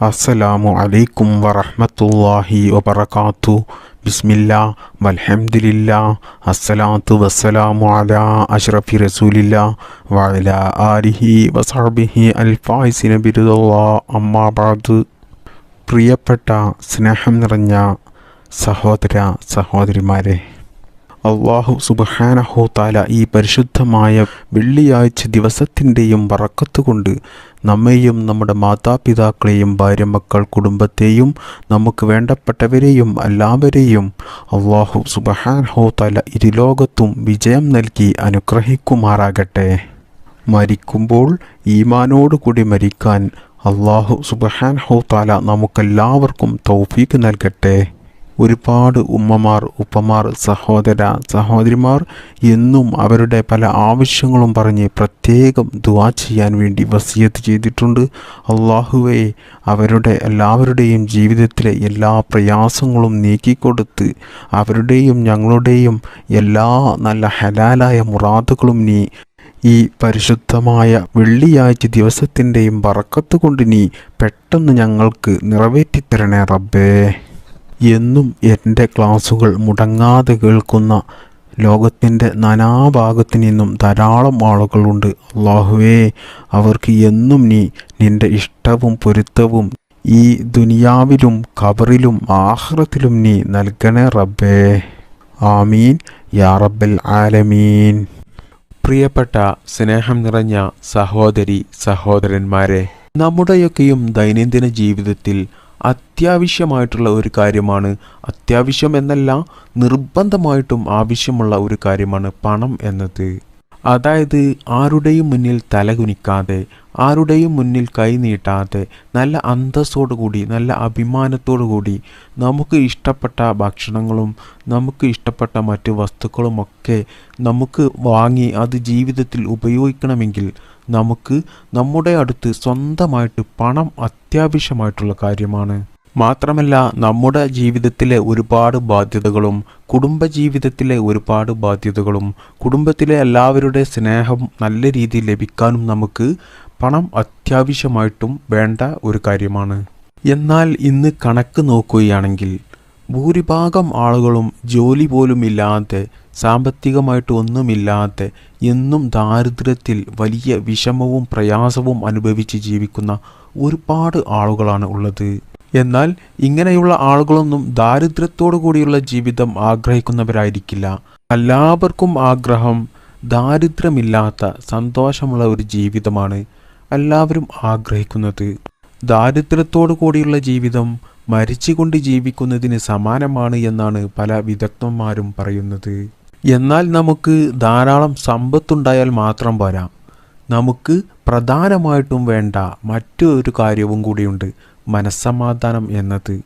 അസ്സലാമു അലൈക്കും വറഹ്മത്തുള്ളാഹി വബർക്കാത്തു ബിസ്മില്ല വൽഹംദുലില്ലാ അസ്സലാത്തു വസ്സലാമു അലാ അഷ്റഫി റസൂലില്ല വഅലാ ആലിഹി വസഹബിഹി അൽഫായിസിന ബിരുദല്ലാ അമ്മാ ബഅദ് പ്രിയപ്പെട്ട സ്നേഹം നിറഞ്ഞ സഹോദര സഹോദരിമാരെ അള്ളാഹു സുബഹാനഹു താല ഈ പരിശുദ്ധമായ വെള്ളിയാഴ്ച ദിവസത്തിന്റെയും വറക്കത്തുകൊണ്ട് നമ്മെയും നമ്മുടെ മാതാപിതാക്കളെയും ഭാര്യ മക്കൾ കുടുംബത്തെയും നമുക്ക് വേണ്ടപ്പെട്ടവരെയും എല്ലാവരെയും അള്ളാഹു സുബഹാനഹു താല ഇരുലോകത്തും വിജയം നൽകി അനുഗ്രഹിക്കുമാറാകട്ടെ. മരിക്കുമ്പോൾ ഈമാനോടുകൂടി മരിക്കാൻ അള്ളാഹു സുബഹാനഹു താല നമുക്കെല്ലാവർക്കും തൗഫീക്ക് നൽകട്ടെ. ഒരുപാട് ഉമ്മമാർ ഉപ്പമാർ സഹോദര സഹോദരിമാർ എന്നും അവരുടെ പല ആവശ്യങ്ങളും പറഞ്ഞ് പ്രത്യേകം ദുവാ ചെയ്യാൻ വേണ്ടി വസിയത്ത് ചെയ്തിട്ടുണ്ട്. അള്ളാഹുവെ അവരുടെ എല്ലാവരുടെയും ജീവിതത്തിലെ എല്ലാ പ്രയാസങ്ങളും നീക്കിക്കൊടുത്ത് അവരുടെയും ഞങ്ങളുടെയും എല്ലാ നല്ല ഹലാലായ മുറാദുകളും നീ ഈ പരിശുദ്ധമായ വെള്ളിയാഴ്ച ദിവസത്തിന്റെയും വറക്കത്ത് കൊണ്ട് നീ പെട്ടെന്ന് ഞങ്ങൾക്ക് നിറവേറ്റിത്തരണേ റബ്ബേ. എന്നും എന്റെ ക്ലാസ്സുകൾ മുടങ്ങാതെ കേൾക്കുന്ന ലോകത്തിന്റെ നാനാഭാഗത്തു നിന്നും ധാരാളം ആളുകളുണ്ട്. അള്ളാഹുവേ അവർക്ക് എന്നും നീ നിന്റെ ഇഷ്ടവും പൊരുത്തവും ഈ ദുനിയാവിലും കബറിലും ആഹ്റത്തിലും നീ നൽകണേ റബ്ബേ. ആമീൻ. യാ റബ്ബൽ ആലമീൻ. പ്രിയപ്പെട്ട സ്നേഹം നിറഞ്ഞ സഹോദരി സഹോദരന്മാരെ നമ്മുടെയൊക്കെയും ദൈനംദിന ജീവിതത്തിൽ അത്യാവശ്യമായിട്ടുള്ള ഒരു കാര്യമാണ്. അത്യാവശ്യം എന്നല്ല നിർബന്ധമായിട്ടും ആവശ്യമുള്ള ഒരു കാര്യമാണ് പണം എന്നത്. അതായത് ആരുടെയും മുന്നിൽ തലകുനിക്കാതെ ആരുടെയും മുന്നിൽ കൈനീട്ടാതെ നല്ല അന്തസ്സോടുകൂടി നല്ല അഭിമാനത്തോടുകൂടി നമുക്ക് ഇഷ്ടപ്പെട്ട ഭക്ഷണങ്ങളും നമുക്ക് ഇഷ്ടപ്പെട്ട മറ്റു വസ്തുക്കളുമൊക്കെ നമുക്ക് വാങ്ങി അത് ജീവിതത്തിൽ ഉപയോഗിക്കണമെങ്കിൽ നമുക്ക് നമ്മുടെ അടുത്ത് സ്വന്തമായിട്ട് പണം അത്യാവശ്യമായിട്ടുള്ള കാര്യമാണ്. മാത്രമല്ല നമ്മുടെ ജീവിതത്തിലെ ഒരുപാട് ബാധ്യതകളും കുടുംബജീവിതത്തിലെ ഒരുപാട് ബാധ്യതകളും കുടുംബത്തിലെ എല്ലാവരുടെ സ്നേഹം നല്ല രീതിയിൽ ലഭിക്കാനും നമുക്ക് പണം അത്യാവശ്യമായിട്ടും വേണ്ട ഒരു കാര്യമാണ്. എന്നാൽ ഇന്ന് കണക്ക് നോക്കുകയാണെങ്കിൽ ഭൂരിഭാഗം ആളുകളും ജോലി പോലും ഇല്ലാതെ സാമ്പത്തികമായിട്ട് ഒന്നുമില്ലാതെ എന്നും ദാരിദ്ര്യത്തിൽ വലിയ വിഷമവും പ്രയാസവും അനുഭവിച്ച് ജീവിക്കുന്ന ഒരുപാട് ആളുകളാണ് ഉള്ളത്. എന്നാൽ ഇങ്ങനെയുള്ള ആളുകളൊന്നും ദാരിദ്ര്യത്തോടു കൂടിയുള്ള ജീവിതം ആഗ്രഹിക്കുന്നവരായിരിക്കില്ല. എല്ലാവർക്കും ആഗ്രഹം ദാരിദ്ര്യമില്ലാത്ത സന്തോഷമുള്ള ഒരു ജീവിതമാണ് എല്ലാവരും ആഗ്രഹിക്കുന്നത്. ദാരിദ്ര്യത്തോടു കൂടിയുള്ള ജീവിതം മരിച്ചുകൊണ്ട് ജീവിക്കുന്നതിന് സമാനമാണ് എന്നാണ് പല വിദഗ്ധന്മാരും പറയുന്നത്. എന്നാൽ നമുക്ക് ധാരാളം സമ്പത്തുണ്ടായാൽ മാത്രം പോരാ. നമുക്ക് പ്രധാനമായിട്ടും വേണ്ട മറ്റൊരു കാര്യവും കൂടിയുണ്ട് മനസ്സമാധാനം എന്നത്.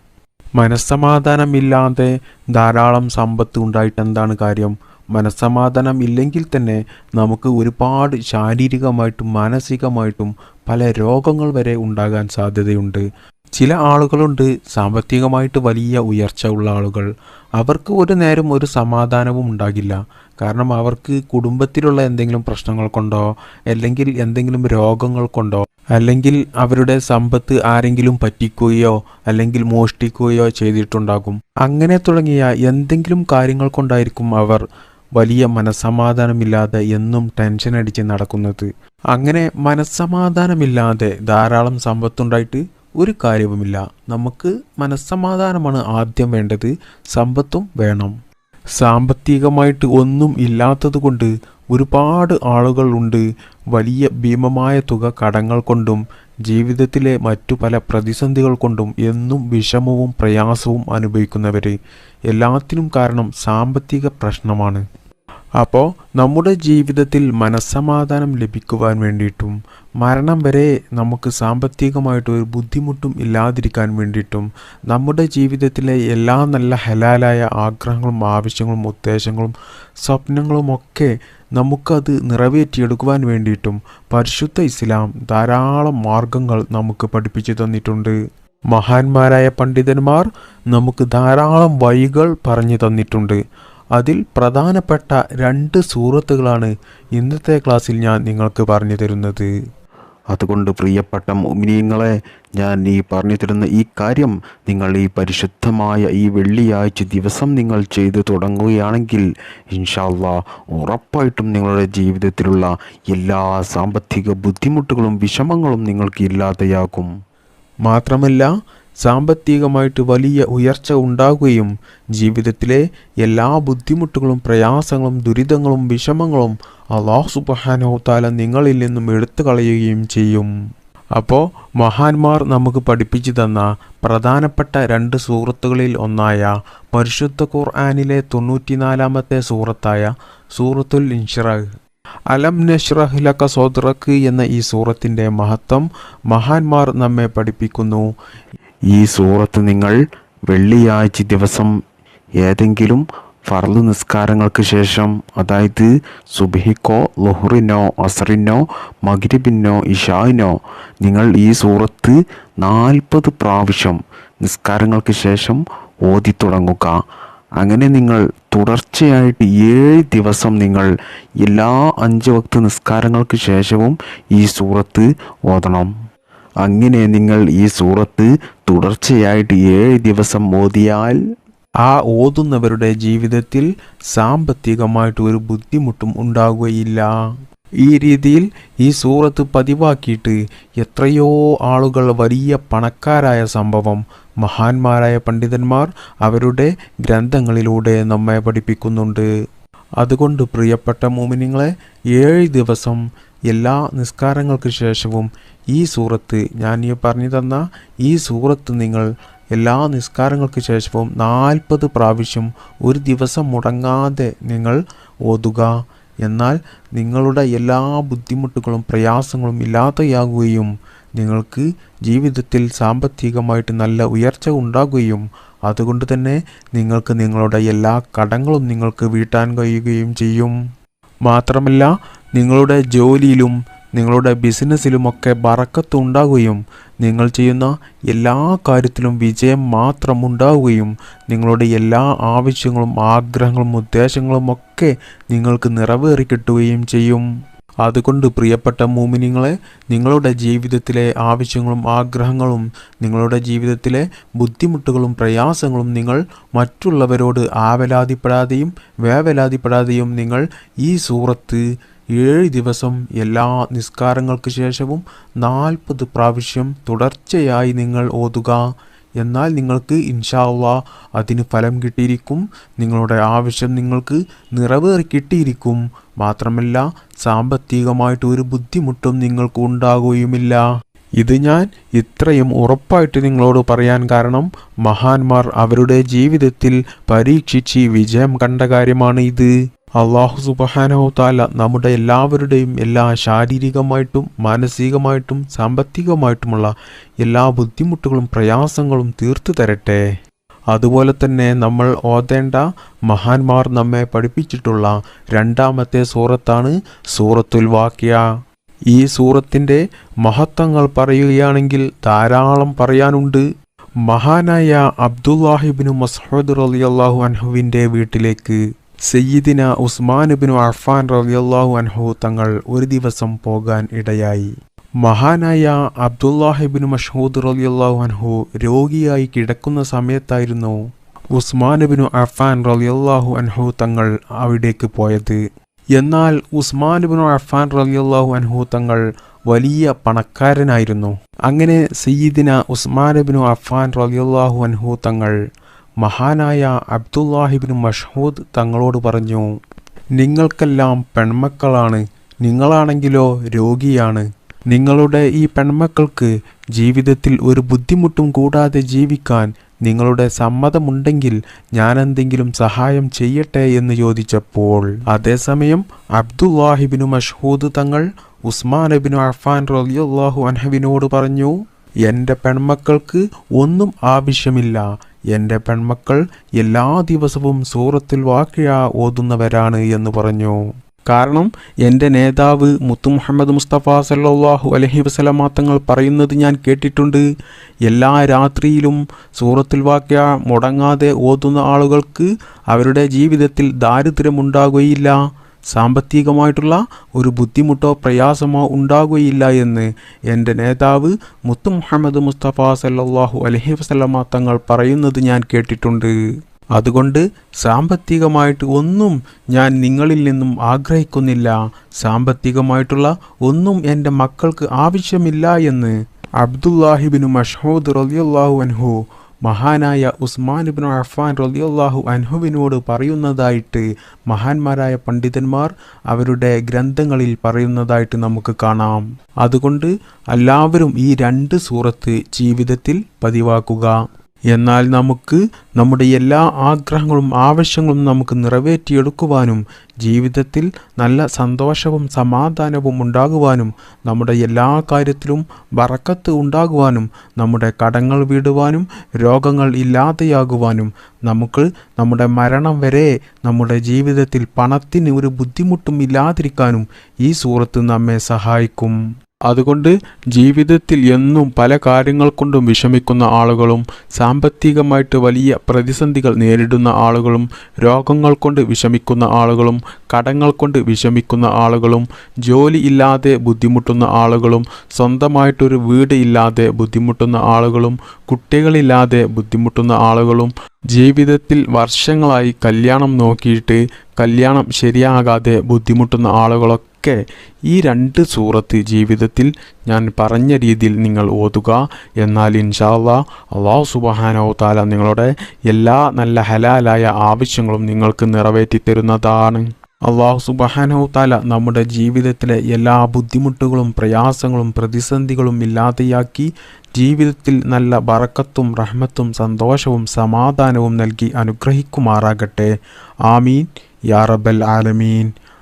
മനസ്സമാധാനമില്ലാതെ ധാരാളം സമ്പത്ത് ഉണ്ടായിട്ട് എന്താണ് കാര്യം? മനസ്സമാധാനം ഇല്ലെങ്കിൽ തന്നെ നമുക്ക് ഒരുപാട് ശാരീരികമായിട്ടും മാനസികമായിട്ടും പല രോഗങ്ങൾ വരെ ഉണ്ടാകാൻ സാധ്യതയുണ്ട്. ചില ആളുകളുണ്ട് സാമ്പത്തികമായിട്ട് വലിയ ഉയർച്ച ഉള്ള ആളുകൾ. അവർക്ക് ഒരു നേരം ഒരു സമാധാനവും ഉണ്ടാകില്ല. കാരണം അവർക്ക് കുടുംബത്തിലുള്ള എന്തെങ്കിലും പ്രശ്നങ്ങൾ കൊണ്ടോ അല്ലെങ്കിൽ എന്തെങ്കിലും രോഗങ്ങൾ കൊണ്ടോ അല്ലെങ്കിൽ അവരുടെ സമ്പത്ത് ആരെങ്കിലും പറ്റിക്കുകയോ അല്ലെങ്കിൽ മോഷ്ടിക്കുകയോ ചെയ്തിട്ടുണ്ടാകും. അങ്ങനെ തുടങ്ങിയ എന്തെങ്കിലും കാര്യങ്ങൾ കൊണ്ടായിരിക്കും അവർ വലിയ മനസ്സമാധാനമില്ലാതെ എന്നും ടെൻഷൻ അടിച്ച് നടക്കുന്നത്. അങ്ങനെ മനസ്സമാധാനമില്ലാതെ ധാരാളം സമ്പത്തുണ്ടായിട്ട് ഒരു കാര്യവുമില്ല. നമുക്ക് മനസ്സമാധാനമാണ് ആദ്യം വേണ്ടത്. സമ്പത്തും വേണം. സാമ്പത്തികമായിട്ട് ഒന്നും ഇല്ലാത്തതുകൊണ്ട് ഒരുപാട് ആളുകളുണ്ട് വലിയ ഭീമമായ തുക കടങ്ങൾ കൊണ്ടും ജീവിതത്തിലെ മറ്റു പല പ്രതിസന്ധികൾ കൊണ്ടും എന്നും വിഷമവും പ്രയാസവും അനുഭവിക്കുന്നവർ എല്ലാത്തിനും കാരണം സാമ്പത്തിക പ്രശ്നമാണ്. അപ്പോൾ നമ്മുടെ ജീവിതത്തിൽ മനസ്സമാധാനം ലഭിക്കുവാൻ വേണ്ടിയിട്ടും മരണം വരെ നമുക്ക് സാമ്പത്തികമായിട്ട് ഒരു ബുദ്ധിമുട്ടും ഇല്ലാതിരിക്കാൻ വേണ്ടിയിട്ടും നമ്മുടെ ജീവിതത്തിലെ എല്ലാ നല്ല ഹലാലായ ആഗ്രഹങ്ങളും ആവശ്യങ്ങളും ഉദ്ദേശങ്ങളും സ്വപ്നങ്ങളുമൊക്കെ നമുക്കത് നിറവേറ്റിയെടുക്കുവാൻ വേണ്ടിയിട്ടും പരിശുദ്ധ ഇസ്ലാം ധാരാളം മാർഗങ്ങൾ നമുക്ക് പഠിപ്പിച്ചു തന്നിട്ടുണ്ട്. മഹാന്മാരായ പണ്ഡിതന്മാർ നമുക്ക് ധാരാളം വഴികൾ പറഞ്ഞു തന്നിട്ടുണ്ട്. അതിൽ പ്രധാനപ്പെട്ട രണ്ട് സൂറത്തുകളാണ് ഇന്നത്തെ ക്ലാസ്സിൽ ഞാൻ നിങ്ങൾക്ക് പറഞ്ഞു തരുന്നത്. അതുകൊണ്ട് പ്രിയപ്പെട്ട മുമിനിയങ്ങളെ ഞാൻ ഈ പറഞ്ഞു തരുന്ന ഈ കാര്യം നിങ്ങൾ ഈ പരിശുദ്ധമായ ഈ വെള്ളിയാഴ്ച ദിവസം നിങ്ങൾ ചെയ്തു തുടങ്ങുകയാണെങ്കിൽ ഇൻഷാല്ല ഉറപ്പായിട്ടും നിങ്ങളുടെ ജീവിതത്തിലുള്ള എല്ലാ സാമ്പത്തിക ബുദ്ധിമുട്ടുകളും വിഷമങ്ങളും നിങ്ങൾക്ക് ഇല്ലാതെയാകും. മാത്രമല്ല സാമ്പത്തികമായിട്ട് വലിയ ഉയർച്ച ഉണ്ടാകുകയും ജീവിതത്തിലെ എല്ലാ ബുദ്ധിമുട്ടുകളും പ്രയാസങ്ങളും ദുരിതങ്ങളും വിഷമങ്ങളും അള്ളാഹു സുബഹാനോത്താല നിങ്ങളിൽ നിന്നും എടുത്തു കളയുകയും ചെയ്യും. അപ്പോൾ മഹാന്മാർ നമുക്ക് പഠിപ്പിച്ചു തന്ന പ്രധാനപ്പെട്ട രണ്ട് സൂറത്തുകളിൽ ഒന്നായ പരിശുദ്ധ ഖുർആാനിലെ തൊണ്ണൂറ്റിനാലാമത്തെ സൂറത്തായ സൂറത്തുൽ ഇൻഷിറഹ്. അലം നഷ്റഹ് ലക സോദ്രക്ക് എന്ന ഈ സൂറത്തിന്റെ മഹത്വം മഹാന്മാർ നമ്മെ പഠിപ്പിക്കുന്നു. ഈ സൂറത്ത് നിങ്ങൾ വെള്ളിയാഴ്ച ദിവസം ഏതെങ്കിലും ഫർദ് നിസ്കാരങ്ങൾക്ക് ശേഷം അതായത് സുബഹിക്കോ ലുഹറിനോ അസറിനോ മഗ്രിബിനോ ഇഷായിനോ നിങ്ങൾ ഈ സൂറത്ത് നാൽപ്പത് പ്രാവശ്യം നിസ്കാരങ്ങൾക്ക് ശേഷം ഓതി തുടങ്ങുക. അങ്ങനെ നിങ്ങൾ തുടർച്ചയായിട്ട് ഏഴ് ദിവസം നിങ്ങൾ എല്ലാ അഞ്ച് വക്ത് നിസ്കാരങ്ങൾക്ക് ശേഷവും ഈ സൂറത്ത് ഓതണം. അങ്ങനെ നിങ്ങൾ ഈ സൂറത്ത് തുടർച്ചയായിട്ട് ഏഴ് ദിവസം ഓതിയാൽ ആ ഓതുന്നവരുടെ ജീവിതത്തിൽ സാമ്പത്തികമായിട്ട് ഒരു ബുദ്ധിമുട്ടും ഉണ്ടാകുകയില്ല ഈ രീതിയിൽ ഈ സൂറത്ത് പതിവാക്കിയിട്ട് എത്രയോ ആളുകൾ വലിയ പണക്കാരായ സംഭവം മഹാന്മാരായ പണ്ഡിതന്മാർ അവരുടെ ഗ്രന്ഥങ്ങളിലൂടെ നമ്മെ പഠിപ്പിക്കുന്നുണ്ട്. അതുകൊണ്ട് പ്രിയപ്പെട്ട മോമിനിങ്ങളെ ഏഴ് ദിവസം എല്ലാ നിസ്കാരങ്ങൾക്ക് ശേഷവും ഈ സൂറത്ത് ഞാൻ ഈ പറഞ്ഞു തന്ന ഈ സൂറത്ത് നിങ്ങൾ എല്ലാ നിസ്കാരങ്ങൾക്ക് ശേഷവും നാൽപ്പത് പ്രാവശ്യം ഒരു ദിവസം മുടങ്ങാതെ നിങ്ങൾ ഓതുക. എന്നാൽ നിങ്ങളുടെ എല്ലാ ബുദ്ധിമുട്ടുകളും പ്രയാസങ്ങളും ഇല്ലാതെയാകുകയും നിങ്ങൾക്ക് ജീവിതത്തിൽ സാമ്പത്തികമായിട്ട് നല്ല ഉയർച്ച ഉണ്ടാകുകയും അതുകൊണ്ട് തന്നെ നിങ്ങൾക്ക് നിങ്ങളുടെ എല്ലാ കടങ്ങളും നിങ്ങൾക്ക് വീട്ടാൻ കഴിയുകയും ചെയ്യും. മാത്രമല്ല നിങ്ങളുടെ ജോലിയിലും നിങ്ങളുടെ ബിസിനസ്സിലുമൊക്കെ ബറക്കത്ത് ഉണ്ടാകുകയും നിങ്ങൾ ചെയ്യുന്ന എല്ലാ കാര്യത്തിലും വിജയം മാത്രം ഉണ്ടാവുകയും നിങ്ങളുടെ എല്ലാ ആവശ്യങ്ങളും ആഗ്രഹങ്ങളും ഉദ്ദേശങ്ങളും ഒക്കെ നിങ്ങൾക്ക് നിറവേറി കിട്ടുകയും ചെയ്യും. അതുകൊണ്ട് പ്രിയപ്പെട്ട മൂമിനിങ്ങളെ നിങ്ങളുടെ ജീവിതത്തിലെ ആവശ്യങ്ങളും ആഗ്രഹങ്ങളും നിങ്ങളുടെ ജീവിതത്തിലെ ബുദ്ധിമുട്ടുകളും പ്രയാസങ്ങളും നിങ്ങൾ മറ്റുള്ളവരോട് ആവലാതിപ്പെടാതെയും വേവലാതിപ്പെടാതെയും നിങ്ങൾ ഈ സൂറത്ത് ഏഴ് ദിവസം എല്ലാ നിസ്കാരങ്ങൾക്ക് ശേഷവും നാൽപ്പത് പ്രാവശ്യം തുടർച്ചയായി നിങ്ങൾ ഓതുക. എന്നാൽ നിങ്ങൾക്ക് ഇൻഷാവ അതിന് ഫലം കിട്ടിയിരിക്കും. നിങ്ങളുടെ ആവശ്യം നിങ്ങൾക്ക് നിറവേറി കിട്ടിയിരിക്കും. മാത്രമല്ല സാമ്പത്തികമായിട്ട് ഒരു ബുദ്ധിമുട്ടും നിങ്ങൾക്ക് ഉണ്ടാകുകയുമില്ല. ഇത് ഞാൻ ഇത്രയും ഉറപ്പായിട്ട് നിങ്ങളോട് പറയാൻ കാരണം മഹാന്മാർ അവരുടെ ജീവിതത്തിൽ പരീക്ഷിച്ച് വിജയം കണ്ട കാര്യമാണ് ഇത്. അള്ളാഹു സുബഹാനോ താല നമ്മുടെ എല്ലാവരുടെയും എല്ലാ ശാരീരികമായിട്ടും മാനസികമായിട്ടും സാമ്പത്തികമായിട്ടുമുള്ള എല്ലാ ബുദ്ധിമുട്ടുകളും പ്രയാസങ്ങളും തീർത്തു തരട്ടെ. അതുപോലെ തന്നെ നമ്മൾ ഓതേണ്ട മഹാന്മാർ നമ്മെ പഠിപ്പിച്ചിട്ടുള്ള രണ്ടാമത്തെ സൂറത്താണ് സൂറത്തുൽ വാക്യ. ഈ സൂറത്തിന്റെ മഹത്വങ്ങൾ പറയുകയാണെങ്കിൽ ധാരാളം പറയാനുണ്ട്. മഹാനായ അബ്ദുല്ലാഹിബിനു മസ്ഹൂദ് അള്ളാഹു അൻഹുവിന്റെ വീട്ടിലേക്ക് സയ്യിദിന ഉസ്മാൻ ഉസ്മാനുബിനു അഫാൻ റളിയല്ലാഹു അൻഹു തങ്ങൾ ഒരു ദിവസം പോകാൻ ഇടയായി. മഹാനായ അബ്ദുല്ലാഹിബിൻ മഷൂദ് റളിയല്ലാഹു അൻഹു രോഗിയായി കിടക്കുന്ന സമയത്തായിരുന്നു ഉസ്മാൻ ഉസ്മാനുബിനു അഫാൻ റളിയല്ലാഹു അൻഹു തങ്ങൾ അവിടേക്ക് പോയത്. എന്നാൽ ഉസ്മാൻ ഉസ്മാനുബിനു അഫാൻ റളിയല്ലാഹു അൻഹു തങ്ങൾ വലിയ പണക്കാരനായിരുന്നു. അങ്ങനെ സയ്യിദിന ഉസ്മാൻ ഉസ്മാനുബിനു അഫാൻ റളിയല്ലാഹു അൻഹു തങ്ങൾ മഹാനായ അബ്ദുല്ലാഹിബിൻ മഷ്ഹൂദ് തങ്ങളോട് പറഞ്ഞു നിങ്ങൾക്കെല്ലാം പെൺമക്കളാണ്. നിങ്ങളാണെങ്കിലോ രോഗിയാണ്. നിങ്ങളുടെ ഈ പെൺമക്കൾക്ക് ജീവിതത്തിൽ ഒരു ബുദ്ധിമുട്ടും കൂടാതെ ജീവിക്കാൻ നിങ്ങളുടെ സമ്മതമുണ്ടെങ്കിൽ ഞാൻ എന്തെങ്കിലും സഹായം ചെയ്യട്ടെ എന്ന് ചോദിച്ചപ്പോൾ അതേസമയം അബ്ദുല്ലാഹിബിനു മഷ്ഹൂദ് തങ്ങൾ ഉസ്മാനബിനു അഫാൻ റലിയുല്ലാഹു അൻഹബിനോട് പറഞ്ഞു എന്റെ പെൺമക്കൾക്ക് ഒന്നും ആവശ്യമില്ല. എന്റെ പെൺമക്കൾ എല്ലാ ദിവസവും സൂറത്തിൽ വാക്കിയ ഓതുന്നവരാണ് എന്ന് പറഞ്ഞു. കാരണം എന്റെ നേതാവ് മുത്തു മുഹമ്മദ് മുസ്തഫ സല്ലാഹു അലഹി വസലമാത്തങ്ങൾ തങ്ങൾ പറയുന്നത് ഞാൻ കേട്ടിട്ടുണ്ട്. എല്ലാ രാത്രിയിലും സൂറത്തിൽ വാക്യ മുടങ്ങാതെ ഓതുന്ന ആളുകൾക്ക് അവരുടെ ജീവിതത്തിൽ ദാരിദ്ര്യമുണ്ടാകുകയില്ല. സാമ്പത്തികമായിട്ടുള്ള ഒരു ബുദ്ധിമുട്ടോ പ്രയാസമോ ഉണ്ടാകുകയില്ല എന്ന് എന്റെ നേതാവ് മുത്തു മുഹമ്മദ് മുസ്തഫ സല്ലാഹു അലഹി വസല്ലമ തങ്ങൾ പറയുന്നത് ഞാൻ കേട്ടിട്ടുണ്ട്. അതുകൊണ്ട് സാമ്പത്തികമായിട്ട് ഒന്നും ഞാൻ നിങ്ങളിൽ നിന്നും ആഗ്രഹിക്കുന്നില്ല. സാമ്പത്തികമായിട്ടുള്ള ഒന്നും എന്റെ മക്കൾക്ക് ആവശ്യമില്ല എന്ന് അബ്ദുല്ലാഹിബിനു മഷൂദ് റളിയല്ലാഹു അൻഹു മഹാനായ ഉസ്മാൻ ഇബ്നു അഫാൻ റളിയല്ലാഹു അൻഹുവിനോട് പറയുന്നതായിട്ട് മഹാന്മാരായ പണ്ഡിതന്മാർ അവരുടെ ഗ്രന്ഥങ്ങളിൽ പറയുന്നതായിട്ട് നമുക്ക് കാണാം. അതുകൊണ്ട് എല്ലാവരും ഈ രണ്ട് സൂറത്ത് ജീവിതത്തിൽ പതിവാക്കുക. എന്നാൽ നമുക്ക് നമ്മുടെ എല്ലാ ആഗ്രഹങ്ങളും ആവശ്യങ്ങളും നമുക്ക് നിറവേറ്റിയെടുക്കുവാനും ജീവിതത്തിൽ നല്ല സന്തോഷവും സമാധാനവും ഉണ്ടാകുവാനും നമ്മുടെ എല്ലാ കാര്യത്തിലും വറക്കത്ത് ഉണ്ടാകുവാനും നമ്മുടെ കടങ്ങൾ വീടുവാനും രോഗങ്ങൾ ഇല്ലാതെയാകുവാനും നമുക്ക് നമ്മുടെ മരണം വരെ നമ്മുടെ ജീവിതത്തിൽ പണത്തിന് ഒരു ബുദ്ധിമുട്ടും ഇല്ലാതിരിക്കാനും ഈ സൂറത്ത് നമ്മെ സഹായിക്കും. അതുകൊണ്ട് ജീവിതത്തിൽ എന്നും പല കാര്യങ്ങൾ കൊണ്ടും വിഷമിക്കുന്ന ആളുകളും സാമ്പത്തികമായിട്ട് വലിയ പ്രതിസന്ധികൾ നേരിടുന്ന ആളുകളും രോഗങ്ങൾ കൊണ്ട് വിഷമിക്കുന്ന ആളുകളും കടങ്ങൾ കൊണ്ട് വിഷമിക്കുന്ന ആളുകളും ജോലി ഇല്ലാതെ ബുദ്ധിമുട്ടുന്ന ആളുകളും സ്വന്തമായിട്ടൊരു വീട് ഇല്ലാതെ ബുദ്ധിമുട്ടുന്ന ആളുകളും കുട്ടികളില്ലാതെ ബുദ്ധിമുട്ടുന്ന ആളുകളും ജീവിതത്തിൽ വർഷങ്ങളായി കല്യാണം നോക്കിയിട്ട് കല്യാണം ശരിയാകാതെ ബുദ്ധിമുട്ടുന്ന ആളുകളൊക്കെ ഈ രണ്ട് സൂറത്ത് ജീവിതത്തിൽ ഞാൻ പറഞ്ഞ രീതിയിൽ നിങ്ങൾ ഓതുക. എന്നാൽ ഇൻഷാല്ല അള്ളാഹു സുബഹാനോ താല നിങ്ങളുടെ എല്ലാ നല്ല ഹലാലായ ആവശ്യങ്ങളും നിങ്ങൾക്ക് നിറവേറ്റി തരുന്നതാണ്. അള്ളാഹു സുബഹാനോ താല നമ്മുടെ ജീവിതത്തിലെ എല്ലാ ബുദ്ധിമുട്ടുകളും പ്രയാസങ്ങളും പ്രതിസന്ധികളും ഇല്ലാതെയാക്കി ജീവിതത്തിൽ നല്ല ബറക്കത്തും റഹ്മത്തും സന്തോഷവും സമാധാനവും നൽകി അനുഗ്രഹിക്കുമാറാകട്ടെ. ആമീൻ. യാ റബൽ ആലമീൻ.